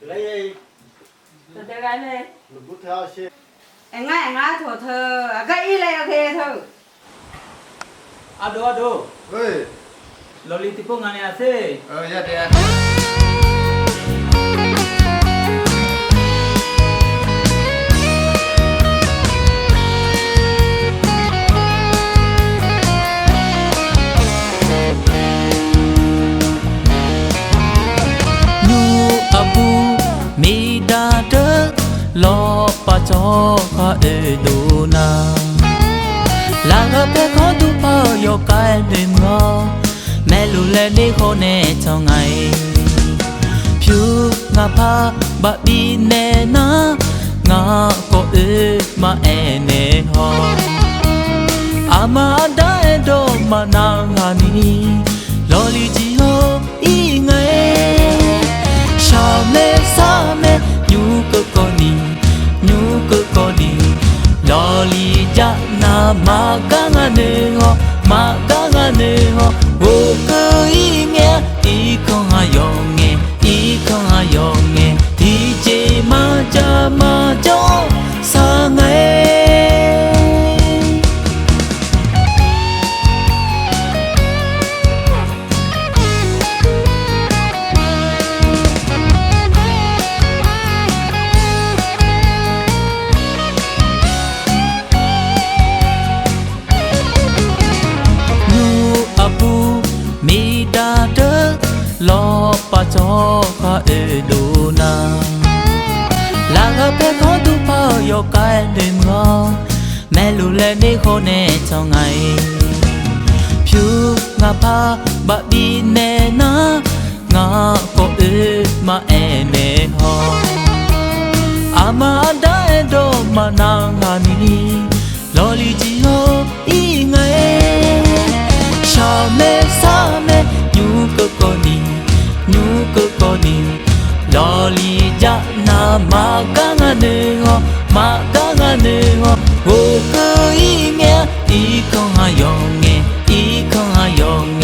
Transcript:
Lấy Từ từ cái này một bút theo xe. Anh ngay anh ngay thổ thơ à, Cái y này ok thơ Aduh aduh, Hey, loli tipu ngane ase. oh ya deh. လောပချောခအေဒူနာလာကပဲခေါ်သူပေါ့ယောကဲတွေမောမဲလူလည်းနေခေါ်နေချောင်းငိုင်ဖြူငါဖာဘဘီနေနာငါကိုအေမအဲနေဟောအမဒါတော့မနာငါနီလော်လီ ကြနာမာကငါနေဟောမာကငါနေဟောဘိုကီ ပချောခအေဒူနာလာကပဲခေါ်သူပေါ့ယောကဲတွေမောမဲလူလည်းနေခေါ်နေချောင်းငိုင်ဖြူငါဖာဘဘီနေနာငါကိုအေမအဲနေဟောအမဒါတော့မနာငါနီလော်လီကြီးဟော လော်လီကြနာမကငါနေဟောမကငါနေဟောဟိုကိုဤငယ်ဤခေါငါယောငယ်ဤခေါငါယောငယ်ဒီချေမကြ